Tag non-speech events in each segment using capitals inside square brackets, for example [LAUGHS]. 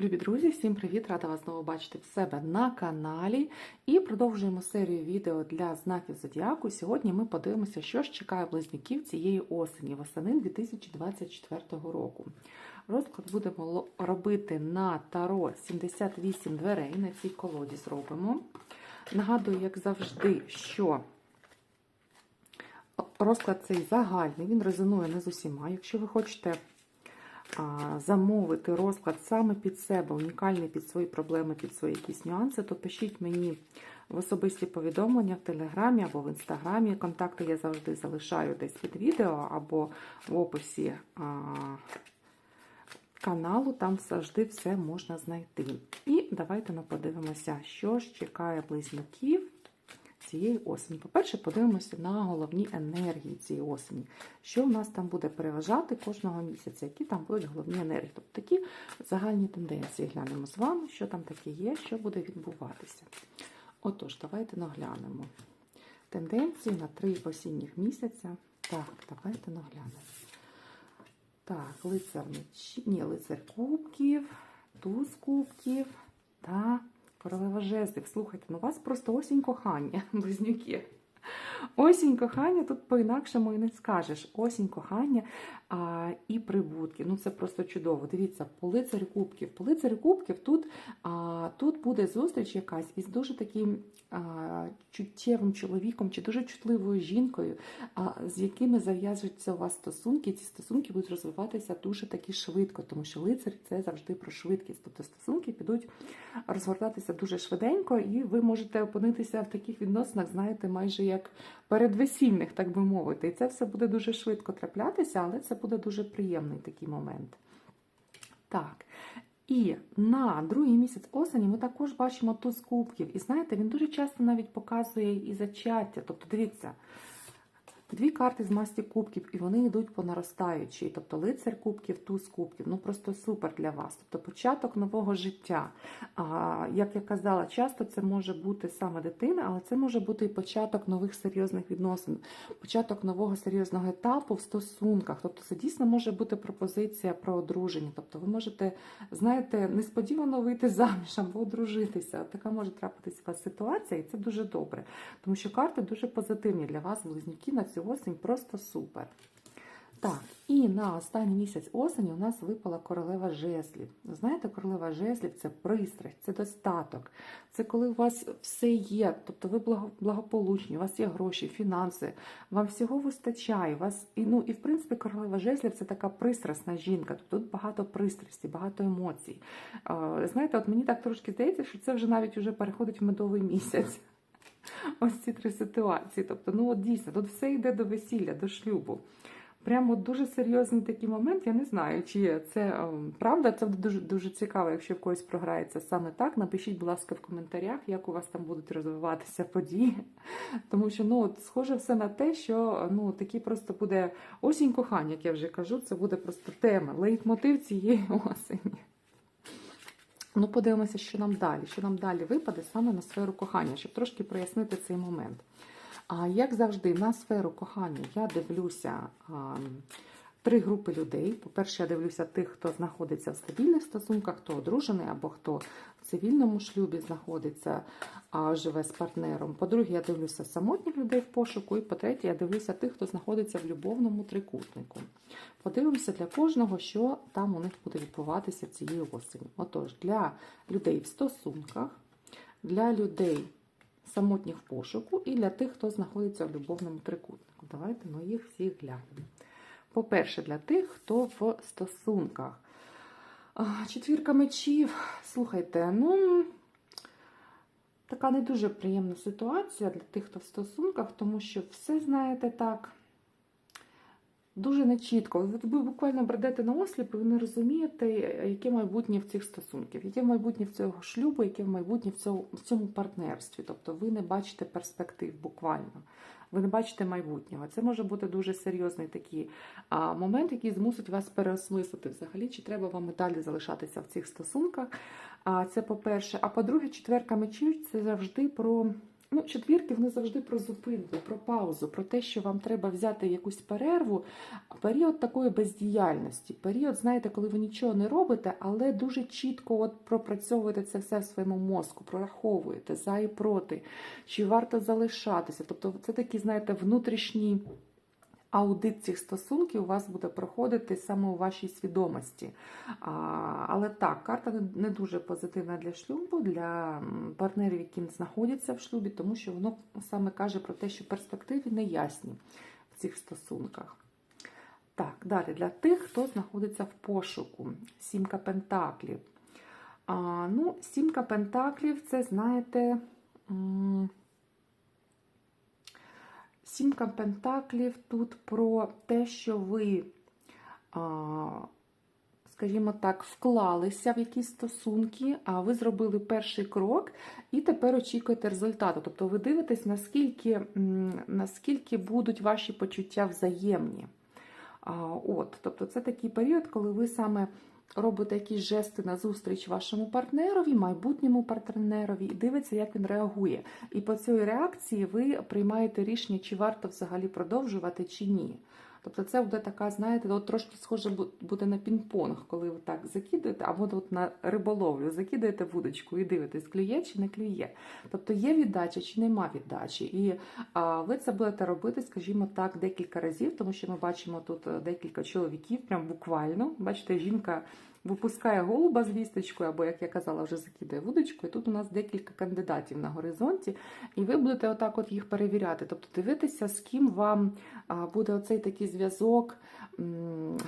Любі друзі, всім привіт! Рада вас знову бачити в себе на каналі. І продовжуємо серію відео для знаків зодіаку. Сьогодні ми подивимося, що ж чекає близнюків цієї осені, восени 2024 року. Розклад будемо робити на таро 78 дверей. На цій колоді зробимо. Нагадую, як завжди, що розклад цей загальний, він резонує не з усіма. Якщо ви хочете замовити розклад саме під себе, унікальний під свої проблеми, під свої якісь нюанси, то пишіть мені в особисті повідомлення в Телеграмі або в Інстаграмі. Контакти я завжди залишаю десь під відео або в описі каналу, там завжди все можна знайти. І давайте ми подивимося, що ж чекає близнюків цієї осені. По-перше, подивимося на головні енергії цієї осені. Що в нас там буде переважати кожного місяця, які там будуть головні енергії. Тобто такі загальні тенденції глянемо з вами, що там таке є, що буде відбуватися. Отож, давайте наглянемо. Тенденції на три осінніх місяця. Так, давайте наглянемо. Так, лицар ні, лицар кубків, туз кубків та Королева жезлів, слухайте, ну вас просто осінь кохання, [LAUGHS] близнюки. Осінь кохання тут по-інакшому і не скажеш. Осінь кохання а, і прибутки. Ну це просто чудово. Дивіться, по лицарю кубків. По лицарю кубків тут а, тут буде зустріч якась із дуже таким а, чуттєвим чоловіком чи дуже чутливою жінкою, а, з якими зав'язуються у вас стосунки. Ці стосунки будуть розвиватися дуже таки швидко, тому що лицар це завжди про швидкість. Тобто стосунки підуть розгортатися дуже швиденько, і ви можете опинитися в таких відносинах, знаєте, майже як передвесільних, так би мовити. І це все буде дуже швидко траплятися, але це буде дуже приємний такий момент. Так. І на другий місяць осені ми також бачимо туз кубків. І знаєте, він дуже часто навіть показує і зачаття. Тобто, дивіться, Дві карти з масті кубків, і вони йдуть по наростаючій. Тобто лицар кубків, туз кубків. Ну просто супер для вас. Тобто початок нового життя. А, Як я казала, часто це може бути саме дитина, але це може бути і початок нових серйозних відносин, початок нового серйозного етапу в стосунках. Тобто, це дійсно може бути пропозиція про одруження. Тобто, ви можете, знаєте, несподівано вийти заміж або одружитися. Така може трапитися у вас ситуація, і це дуже добре. Тому що карти дуже позитивні для вас, близнюки на цю осінь просто супер. Так, і на останній місяць осені у нас випала королева жезлів. Знаєте, королева жезлів це пристрасть, це достаток. Це коли у вас все є, тобто ви благополучні, у вас є гроші, фінанси, вам всього вистачає. вас, і, ну, і в принципі, королева жезлів це така пристрасна жінка. Тобто тут багато пристрасті, багато емоцій. Знаєте, от мені так трошки здається, що це вже навіть вже переходить в медовий місяць. [LAUGHS] Ось ці три ситуації. Тобто, ну от дійсно, тут все йде до весілля, до шлюбу. Прямо дуже серйозний такий момент. Я не знаю, чи це ем, правда. Це дуже дуже цікаво, якщо в когось програється саме так. Напишіть, будь ласка, в коментарях, як у вас там будуть розвиватися події. [LAUGHS] Тому що ну, от, схоже все на те, що ну, такий просто буде осінь кохання, як я вже кажу, це буде просто тема, лейтмотив цієї [LAUGHS] осені. Ну, подивимося, що нам далі. Що нам далі випаде саме на сферу кохання, щоб трошки прояснити цей момент. А як завжди, на сферу кохання я дивлюся а, три групи людей. По-перше, я дивлюся тих, хто знаходиться в стабільних стосунках, хто одружений або хто в цивільному шлюбі знаходиться, а живе з партнером. По-друге, я дивлюся самотніх людей в пошуку. І по-третє, я дивлюся тих, хто знаходиться в любовному трикутнику. Подивимося для кожного, що там у них буде відбуватися цієї осені. Отож, для людей в стосунках, для людей самотніх в пошуку і для тих, хто знаходиться в любовному трикутнику. Давайте ми їх всіх глянемо. По-перше, для тих, хто в стосунках. Четвірка мечів, слухайте, ну, така не дуже приємна ситуація для тих, хто в стосунках, тому що все, знаєте, так, дуже нечітко. Ви буквально бредете на осліп, і ви не розумієте, яке майбутнє в цих стосунків, яке майбутнє в цього шлюбу, яке майбутнє в цьому, в цьому партнерстві. Тобто ви не бачите перспектив буквально ви не бачите майбутнього. Це може бути дуже серйозний такий а, момент, який змусить вас переосмислити взагалі, чи треба вам і далі залишатися в цих стосунках. А, Це по-перше. А по-друге, четверка мечів це завжди про Ну, четвірки вони завжди про зупинку, про паузу, про те, що вам треба взяти якусь перерву, період такої бездіяльності, період, знаєте, коли ви нічого не робите, але дуже чітко от пропрацьовуєте це все в своєму мозку, прораховуєте за і проти, чи варто залишатися. Тобто, це такі, знаєте, внутрішні. Аудит цих стосунків у вас буде проходити саме у вашій свідомості. А, але так, карта не- дуже позитивна для шлюбу, для партнерів, які знаходяться в шлюбі, тому що воно саме каже про те, що перспективи не ясні в цих стосунках. Так, далі для тих, хто знаходиться в пошуку. Сімка пентаклів. А, ну, сімка пентаклів це, знаєте. Сімка пентаклів тут про те, що ви, скажімо так, вклалися в якісь стосунки, а ви зробили перший крок і тепер очікуєте результату. Тобто ви дивитесь, наскільки, наскільки будуть ваші почуття взаємні. От, тобто це такий період, коли ви саме робите якісь жести на зустріч вашому партнерові, майбутньому партнерові, і дивиться, як він реагує. І по цій реакції ви приймаєте рішення, чи варто взагалі продовжувати, чи ні. Тобто це буде така, знаєте, от трошки схоже буде на пінг-понг, коли ви так закидаєте, або от на риболовлю, закидаєте вудочку і дивитесь, клює чи не клює. Тобто є віддача чи нема віддачі. І а, ви це будете робити, скажімо так, декілька разів, тому що ми бачимо тут е, декілька чоловіків, прям буквально. Бачите, жінка випускає голуба з вісточкою, або, як я казала, вже закидає вудочку. І тут у нас декілька кандидатів на горизонті, і ви будете отак от їх перевіряти. Тобто дивитися, з ким вам буде оцей такий зв'язок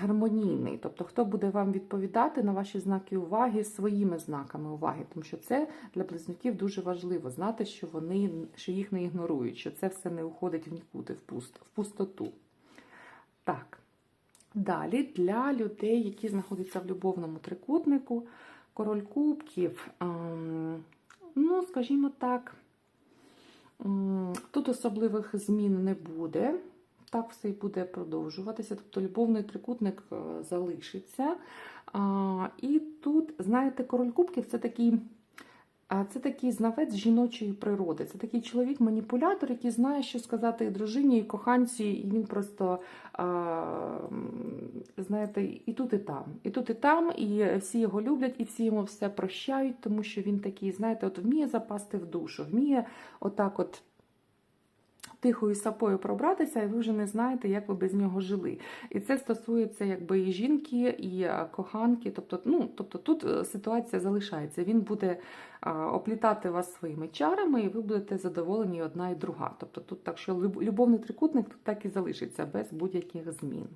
гармонійний. Тобто, хто буде вам відповідати на ваші знаки уваги своїми знаками уваги, тому що це для близнюків дуже важливо знати, що вони що їх не ігнорують, що це все не уходить в нікуди, в, пуст, в пустоту. Так. Далі для людей, які знаходяться в любовному трикутнику, король кубків, ем, ну, скажімо так, тут особливих змін не буде. Так все і буде продовжуватися. Тобто любовний трикутник е, залишиться. І тут, знаєте, король кубків це такий. Це такий знавець жіночої природи. Це такий чоловік-маніпулятор, який знає, що сказати і дружині, і коханці, і він просто, а, знаєте, і тут, і там, і тут, і там, і всі його люблять, і всі йому все прощають, тому що він такий, знаєте, от вміє запасти в душу, вміє отак от. Тихою сапою пробратися, і ви вже не знаєте, як ви без нього жили. І це стосується якби і жінки, і е, коханки. Тобто, ну, тобто тут е, ситуація залишається. Він буде оплітати вас своїми чарами, і ви будете задоволені одна і друга. Тобто тут так, що любовний трикутник тут так і залишиться без будь-яких змін.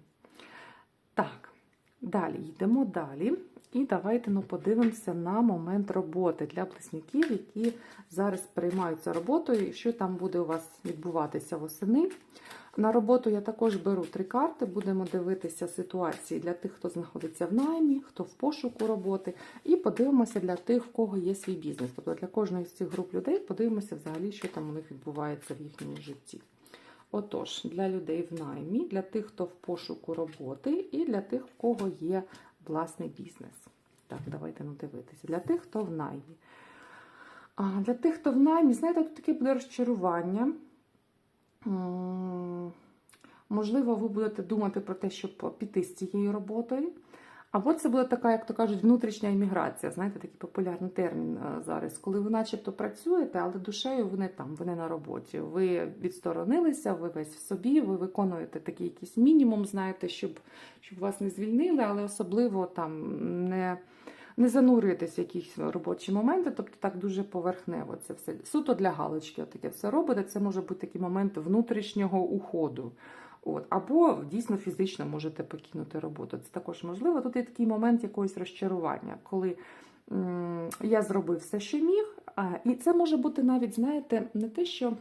Так, далі йдемо далі. І давайте ну, подивимося на момент роботи для близнюків, які зараз переймаються роботою, і що там буде у вас відбуватися восени. На роботу я також беру три карти, будемо дивитися ситуації для тих, хто знаходиться в наймі, хто в пошуку роботи, і подивимося для тих, в кого є свій бізнес. Тобто для кожної з цих груп людей подивимося взагалі, що там у них відбувається в їхньому житті. Отож, для людей в наймі, для тих, хто в пошуку роботи, і для тих, в кого є власний бізнес. Так, давайте ну дивитися. Для тих, хто в наймі. А для тих, хто в наймі, знаєте, тут таке буде розчарування. Можливо, ви будете думати про те, щоб піти з цією роботою. Або це буде така, як то кажуть, внутрішня імміграція. Знаєте, такий популярний термін е, зараз, коли ви начебто працюєте, але душею ви не там, ви не на роботі. Ви відсторонилися, ви весь в собі, ви виконуєте такий якийсь мінімум, знаєте, щоб, щоб вас не звільнили, але особливо там не. Не занурюєтесь в якісь робочі моменти, тобто так дуже поверхнево це все. Суто для галочки, таке все робите. Це може бути такий момент внутрішнього уходу. От, або дійсно фізично можете покинути роботу. Це також можливо. Тут є такий момент якогось розчарування, коли я зробив все, що міг. І це може бути навіть, знаєте, не те, що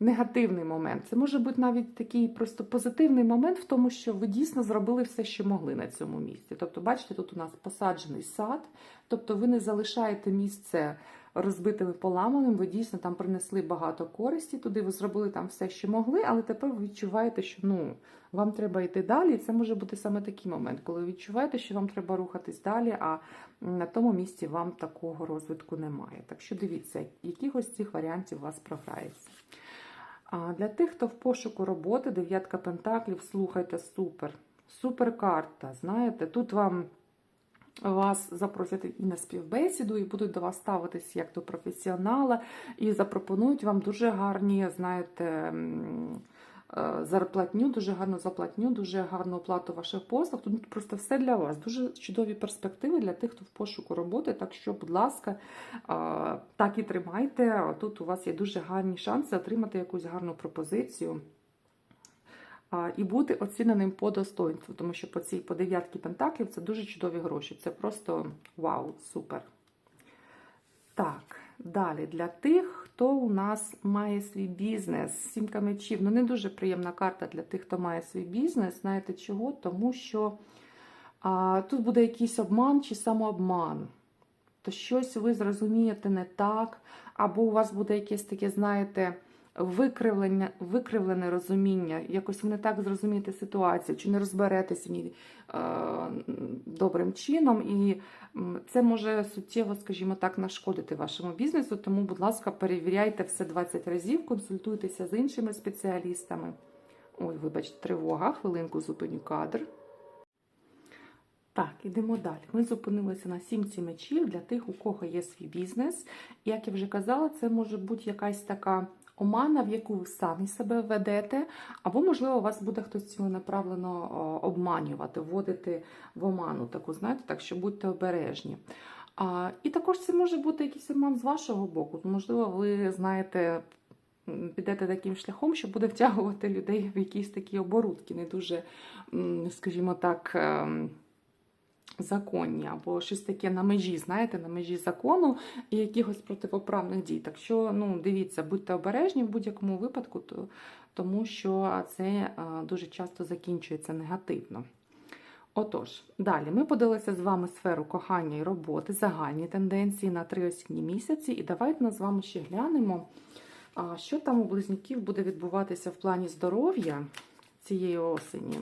негативний момент. Це може бути навіть такий просто позитивний момент в тому, що ви дійсно зробили все, що могли на цьому місці. Тобто, бачите, тут у нас посаджений сад, тобто ви не залишаєте місце розбитими поламаними, ви дійсно там принесли багато користі туди, ви зробили там все, що могли, але тепер ви відчуваєте, що ну, вам треба йти далі. І це може бути саме такий момент, коли ви відчуваєте, що вам треба рухатись далі, а на тому місці вам такого розвитку немає. Так що дивіться, якихось цих варіантів у вас програється. А для тих, хто в пошуку роботи, дев'ятка пентаклів, слухайте, супер. Супер карта. Знаєте, тут вам вас запросять і на співбесіду, і будуть до вас ставитись як до професіонала, і запропонують вам дуже гарні, знаєте, зарплатню, дуже гарну заплатню, дуже гарну оплату ваших послуг. Тут просто все для вас. Дуже чудові перспективи для тих, хто в пошуку роботи. Так що, будь ласка, е, так і тримайте. Тут у вас є дуже гарні шанси отримати якусь гарну пропозицію. І бути оціненим по достоинству, тому що по цій по дев'ятки пентаклів це дуже чудові гроші. Це просто вау, супер. Так, далі для тих, хто у нас має свій бізнес, сімка мечів. Ну, не дуже приємна карта для тих, хто має свій бізнес. Знаєте чого? Тому що а, тут буде якийсь обман чи самообман. То щось ви зрозумієте не так, або у вас буде якесь таке, знаєте, викривлення, викривлене розуміння, якось не так зрозумієте ситуацію, чи не розберетеся в ній е, добрим чином, і це може суттєво, скажімо так, нашкодити вашому бізнесу. Тому, будь ласка, перевіряйте все 20 разів, консультуйтеся з іншими спеціалістами. Ой, вибачте, тривога, хвилинку зупиню кадр. Так, ідемо далі. Ми зупинилися на сімці мечів для тих, у кого є свій бізнес. Як я вже казала, це може бути якась така омана, в яку ви самі себе ведете, або, можливо, вас буде хтось ціленаправлено о, обманювати, вводити в оману таку, знаєте, так що будьте обережні. А, І також це може бути якийсь обман з вашого боку. Можливо, ви знаєте. Підете таким шляхом, що буде втягувати людей в якісь такі оборудки, не дуже, скажімо так, ем, законні, або щось таке на межі, знаєте, на межі закону і якихось противоправних дій. Так що, ну, дивіться, будьте обережні в будь-якому випадку, то, тому що це е, дуже часто закінчується негативно. Отож, далі ми подивилися з вами сферу кохання і роботи, загальні тенденції на три осінні місяці. І давайте ми з вами ще глянемо, а, що там у близнюків буде відбуватися в плані здоров'я цієї осені.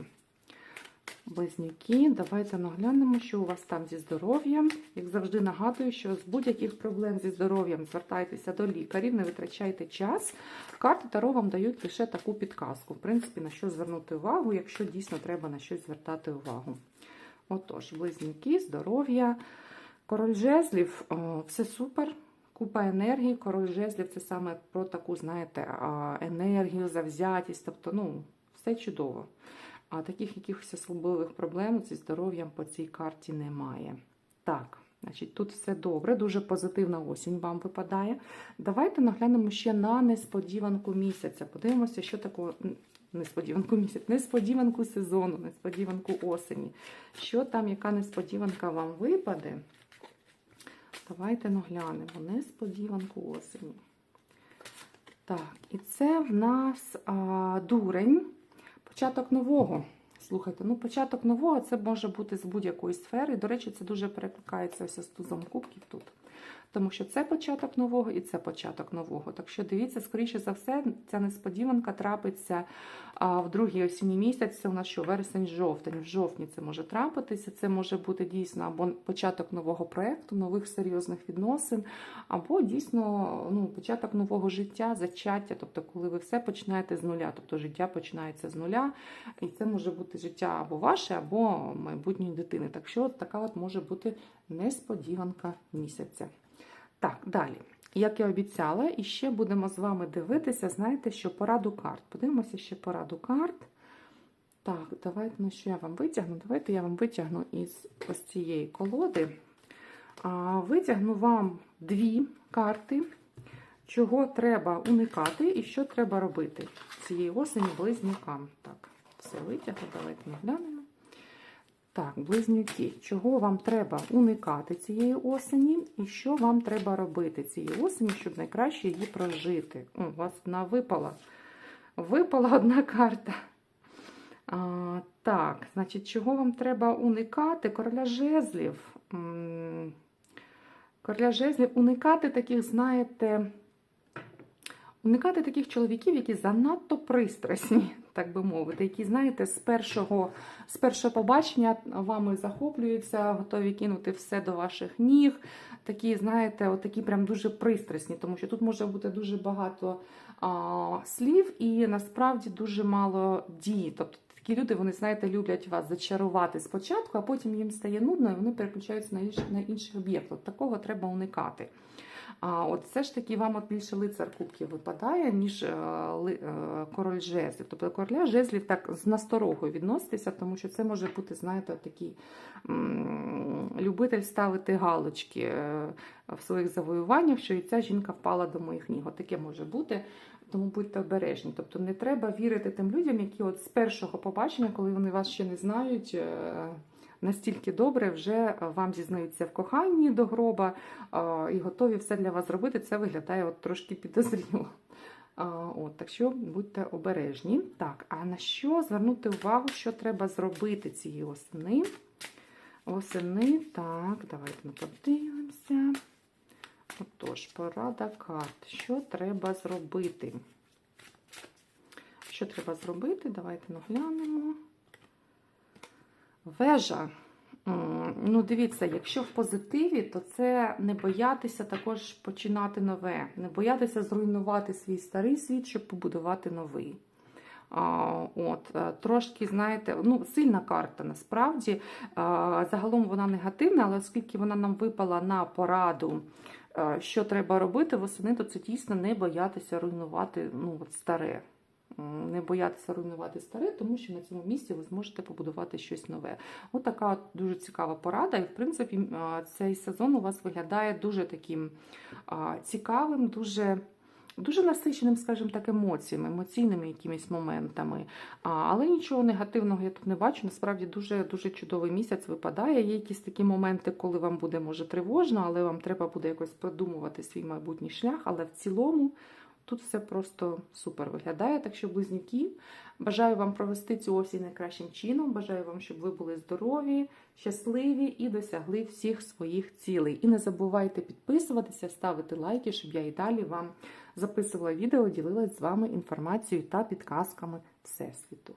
Близнюки, давайте наглянемо, що у вас там зі здоров'ям. Як завжди нагадую, що з будь-яких проблем зі здоров'ям звертайтеся до лікарів, не витрачайте час. Карти Таро вам дають лише таку підказку. В принципі, на що звернути увагу, якщо дійсно треба на щось звертати увагу. Отож, близнюки, здоров'я, король жезлів, все супер. Купа енергії, король жезлів це саме про таку, знаєте, енергію, завзятість, тобто, ну, все чудово. А таких якихось особливих проблем зі здоров'ям по цій карті немає. Так, значить, тут все добре, дуже позитивна осінь вам випадає. Давайте наглянемо ще на несподіванку місяця. Подивимося, що такого несподіванку місяця, несподіванку сезону, несподіванку осені. Що там, яка несподіванка вам випаде? Давайте наглянемо несподіванку осені. Так, і це в нас а, дурень. Початок нового. Слухайте, ну початок нового це може бути з будь-якої сфери. До речі, це дуже перекликається ось з тузом кубків тут. Тому що це початок нового і це початок нового. Так що дивіться, скоріше за все, ця несподіванка трапиться а, в другий осінній місяць. Це у нас що вересень-жовтень. В жовтні це може трапитися. Це може бути дійсно або початок нового проєкту, нових серйозних відносин, або дійсно ну, початок нового життя, зачаття, тобто, коли ви все починаєте з нуля, тобто життя починається з нуля, і це може бути життя або ваше, або майбутньої дитини. Так що така от може бути несподіванка місяця. Так, далі. Як я обіцяла, і ще будемо з вами дивитися, знаєте, що пораду карт. Подивимося ще пораду карт. Так, давайте, ну що я вам витягну? Давайте я вам витягну із ось цієї колоди. А, Витягну вам дві карти, чого треба уникати і що треба робити цієї осені близнюкам. Так, все витягну, давайте наглянемо. Так, близнюки, чого вам треба уникати цієї осені, і що вам треба робити цієї осені, щоб найкраще її прожити? О, у вас вона випала. Випала одна карта. А, Так, значить, чого вам треба уникати? Короля жезлів. Короля жезлів уникати таких, знаєте, уникати таких чоловіків, які занадто пристрасні, так би мовити, які, знаєте, з першого, з першого побачення вами захоплюються, готові кинути все до ваших ніг. Такі, знаєте, от такі прям дуже пристрасні, тому що тут може бути дуже багато а, слів і насправді дуже мало дій. Тобто такі люди, вони, знаєте, люблять вас зачарувати спочатку, а потім їм стає нудно і вони переключаються на інший, на інший об'єкт. От такого треба уникати. А от все ж таки вам от більше лицар кубків випадає, ніж е, е, король жезлів. Тобто короля жезлів так з насторогою відноситися, тому що це може бути, знаєте, такий любитель ставити галочки е, в своїх завоюваннях, що і ця жінка впала до моїх ніг. От таке може бути. Тому будьте обережні. Тобто не треба вірити тим людям, які от з першого побачення, коли вони вас ще не знають, е, настільки добре вже вам зізнаються в коханні до гроба і готові все для вас зробити. Це виглядає от трошки підозріло. От, так що будьте обережні. Так, а на що звернути увагу, що треба зробити цієї осени? Осени, так, давайте ми подивимося. Отож, порада карт. Що треба зробити? Що треба зробити? Давайте наглянемо. Вежа. Ну, дивіться, якщо в позитиві, то це не боятися також починати нове, не боятися зруйнувати свій старий світ, щоб побудувати новий. От, е, трошки, знаєте, ну, сильна карта насправді. Загалом вона негативна, але оскільки вона нам випала на пораду, що треба робити восени, то це дійсно не боятися руйнувати ну, от старе. Не боятися руйнувати старе, тому що на цьому місці ви зможете побудувати щось нове. От така дуже цікава порада. І, в принципі, цей сезон у вас виглядає дуже таким цікавим, дуже. Дуже насиченим, скажімо так, емоціями, емоційними якимись моментами. А, але нічого негативного я тут не бачу. Насправді дуже дуже чудовий місяць випадає. Є якісь такі моменти, коли вам буде може тривожно, але вам треба буде якось продумувати свій майбутній шлях. Але в цілому тут все просто супер виглядає. Так що, близнюки, бажаю вам провести цю осінь найкращим чином. Бажаю вам, щоб ви були здорові, щасливі і досягли всіх своїх цілей. І не забувайте підписуватися, ставити лайки, щоб я і далі вам записувала відео, ділилась з вами інформацією та підказками Всесвіту.